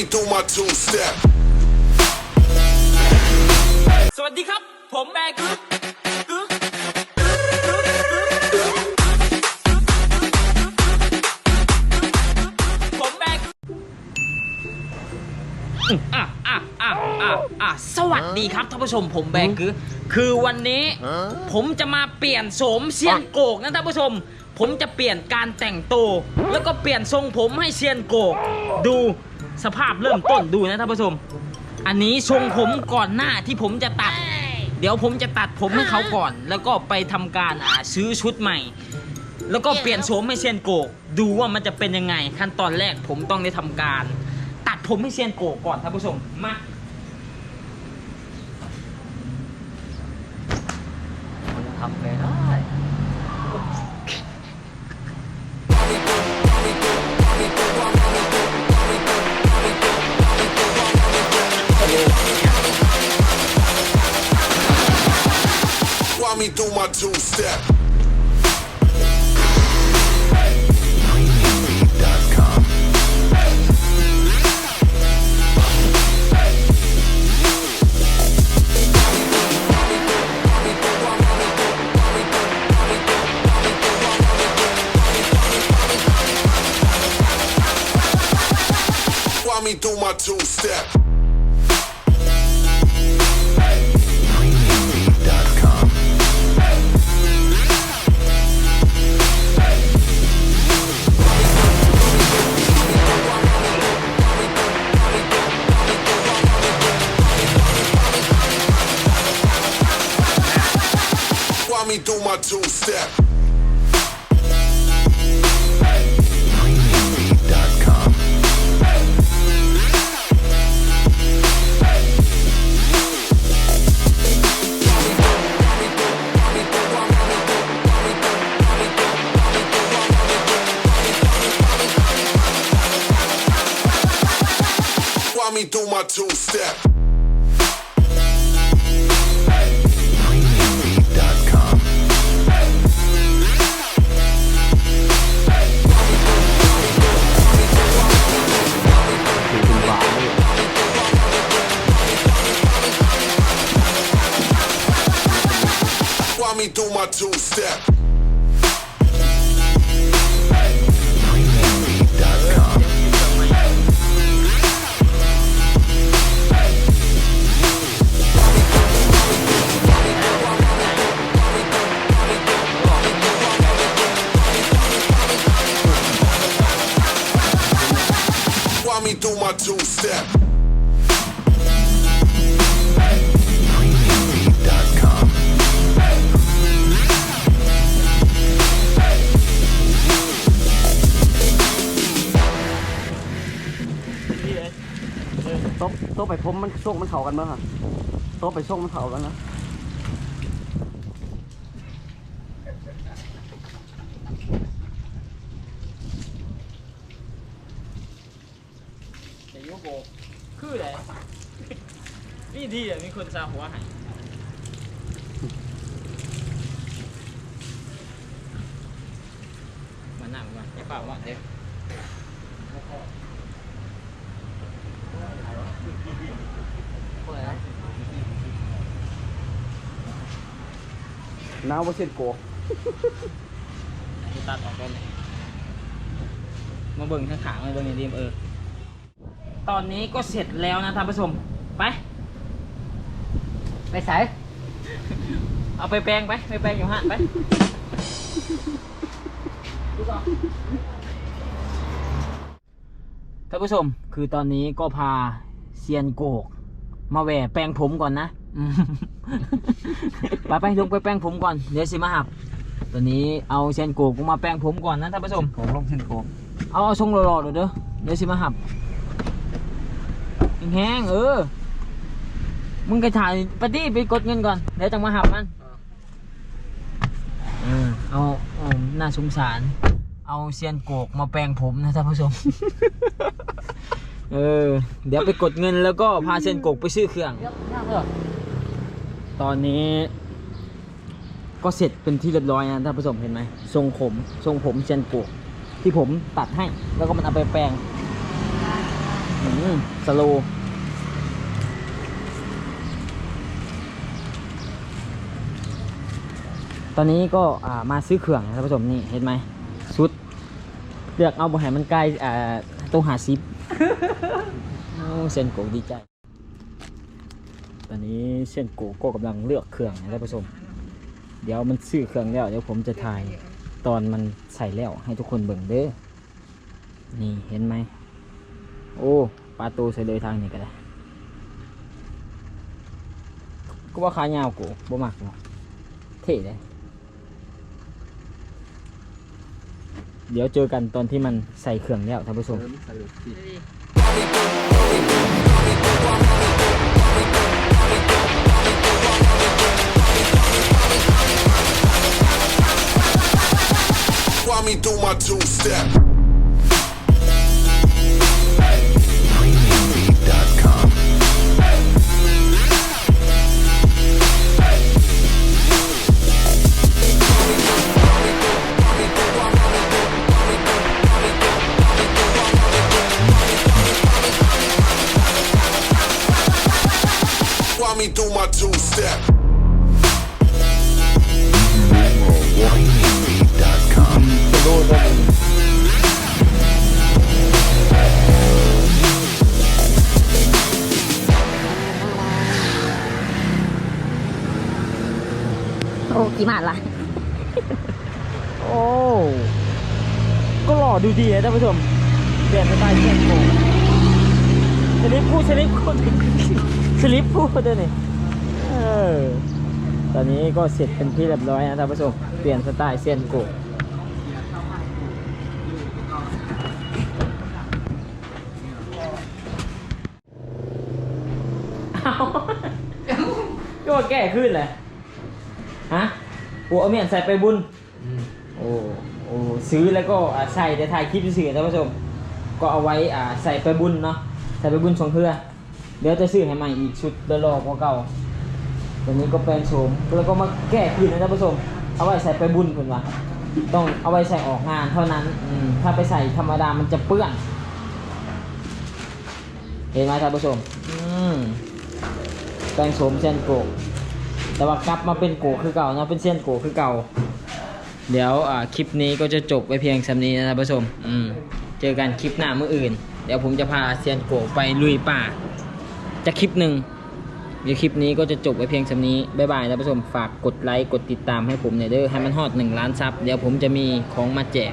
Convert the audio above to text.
me do my two step. สวัสดีครับ ผมแบกกึ๊กกึ๊กผมแบกอะอะอะอะอะสวัสดีครับท่านผู้ชมผมแบกกึ๊กคือวันนี้ผมจะมาเปลี่ยนโสมเซียนโกกนะท่านผู้ชมผมจะเปลี่ยนการแต่งตัวแล้วก็เปลี่ยนทรงผมให้เซียนโกก ดู สภาพเริ่มต้นดูนะท่านผู้ชม อันนี้ทรงผมก่อนหน้าที่ผมจะตัด เดี๋ยวผมจะตัดผมให้เขาก่อน แล้วก็ไปทำการอ่าซื้อชุดใหม่ แล้วก็เปลี่ยนโฉมให้เซียนโกกดูว่ามันจะเป็นยังไง ขั้นตอนแรกผมต้องได้ทำการ ตัดผมให้เซียนโกกก่อนท่านผู้ชมมาทำไม่ได้ Why me do my two step. Why me do my two step. Why me do my two step. Why me do my two my two step. Me do my two step. ต๊ะโต๊ะไปผมมันส่งมันเข่ากันมั้งฮะโต๊ะไปส่งมันเข่ากันนะแต่ยุโกคืออะไรนี่ดีอะมีคนซาหัวให้มาหนังมาไอ้ฝ่าว่าเด็ก น้าว่าเส้นโกกตัดออกไปเลยมาเบิ่งข้างขางมาเบิ่งในดีมเออ ตอนนี้ก็เสร็จแล้วนะท่านผู้ชม ไป ไปใส่เอาไปแปลงไป ไปแปลงอยู่ห้านไปท่านผู้ชม คือตอนนี้ก็พา ซียนโกก มาแหวแปลงผมก่อนนะอืมไปไปลงไปแปลงผมก่อน เดี๋ยวสิมาหับตอนนี้เอาเซียนโกกมาแปลงผมก่อนนะท่านผู้ชมผมลงเส้นโกก เอาเอาทรงหล่อๆเดี๋ยวเด้อเดี๋ยวสิมาหับแห้งๆเออ มึงกระถ่ายปฏิไปกดเงินก่อน เดี๋ยวจะมาหับมันเออเอาเอาน่าสงสาร เอาเซียนโกกมาแปลงผมนะท่านผู้ชม เออ เดี๋ยวไปกดเงินแล้วก็พาเซียนโกกไปซื้อเครื่อง ตอนนี้ก็เสร็จเป็นที่เรียบร้อยนะท่านผู้ชมเห็นไหมทรงผมทรงผมเซียนโกกที่ผมตัดให้ แล้วก็มันเอาไปแปลงอืมสโลว์ตอนนี้ก็อ่ามาซื้อเครื่องนะท่านผู้ชมนี่เห็นไหมชุดเลือกเอาบ่ให้มันใกล้อ่าตู้หาซิป โอ้เซนโกดีใจ ตอนนี้เซนโกก็กำลังเลือกเครื่องนะท่านผู้ชม เดี๋ยวมันซื้อเครื่องแล้วเดี๋ยวผมจะถ่ายตอนมันใส่แล้วให้ทุกคนเบิ่งเด้อ นี่เห็นไหม โอ้ปลาตูใส่เลยทางนี้ก็ได้ก็ว่าขายาวกูบ่มักเนาะเท่เลย เดี๋ยวเจอกันตอนที่มันใส่เครื่องแล้วท่านผู้ชม Why me do my two step? Why me do my two step? WhinyFeed.com. โอ้กี่หมาดละโอ้ ก็หล่อดูดีนะท่านผู้ชมเปลี่ยนสไตล์เปลี่ยนโกงสลิปพูดสลิปพูด สลิปพูดด้วยนี่เออตอนนี้ก็เสร็จเป็นที่เรียบร้อยนะท่านผู้ชมเปลี่ยนสไตล์เซียนโกะเอาก็ว่าแก้ขึ้นเลยฮะโอ้เอาเมียนใส่ไปบุญโอ้โอ้ซื้อแล้วก็ใส่แต่ถ่ายคลิปซื้อๆท่านผู้ชม ก็เอาไว้ใส่ไปบุญเนาะใส่ไปบุญชงเพื่อ เดี๋ยวจะซื้อให้ใหม่อีกชุดเดลอกว่าเก่าตัวนี้ก็แปลงโฉมแล้วก็มาแก้คืนนะท่านผู้ชมเอาไว้ใส่ไปบุญคุณวะต้องเอาไว้ใส่ออกงานเท่านั้นอืถ้าไปใส่ธรรมดามันจะเปื้อน เห็นไหมท่านผู้ชมอืมแปลงโฉมเส้นโกะแต่ว่ากลับมาเป็นโกะคือเก่านะเป็นเส้นโกะคือเก่า เดี๋ยวอ่าคลิปนี้ก็จะจบไปเพียงสำนี้นะท่านผู้ชมอืมเจอกันคลิปหน้าเมื่ออื่น เดี๋ยวผมจะพาเซียนโกะไปลุยป่า จะคลิปหนึ่งเดี๋ยวคลิปนี้ก็จะจบไปเพียงสำนี้บ๊ายบายท่านผู้ชมฝากกดไลค์กดติดตามให้ผมหน่อยเด้อให้มันฮอดหนึ่งล้านซับเดี๋ยวผมจะมีของมาแจก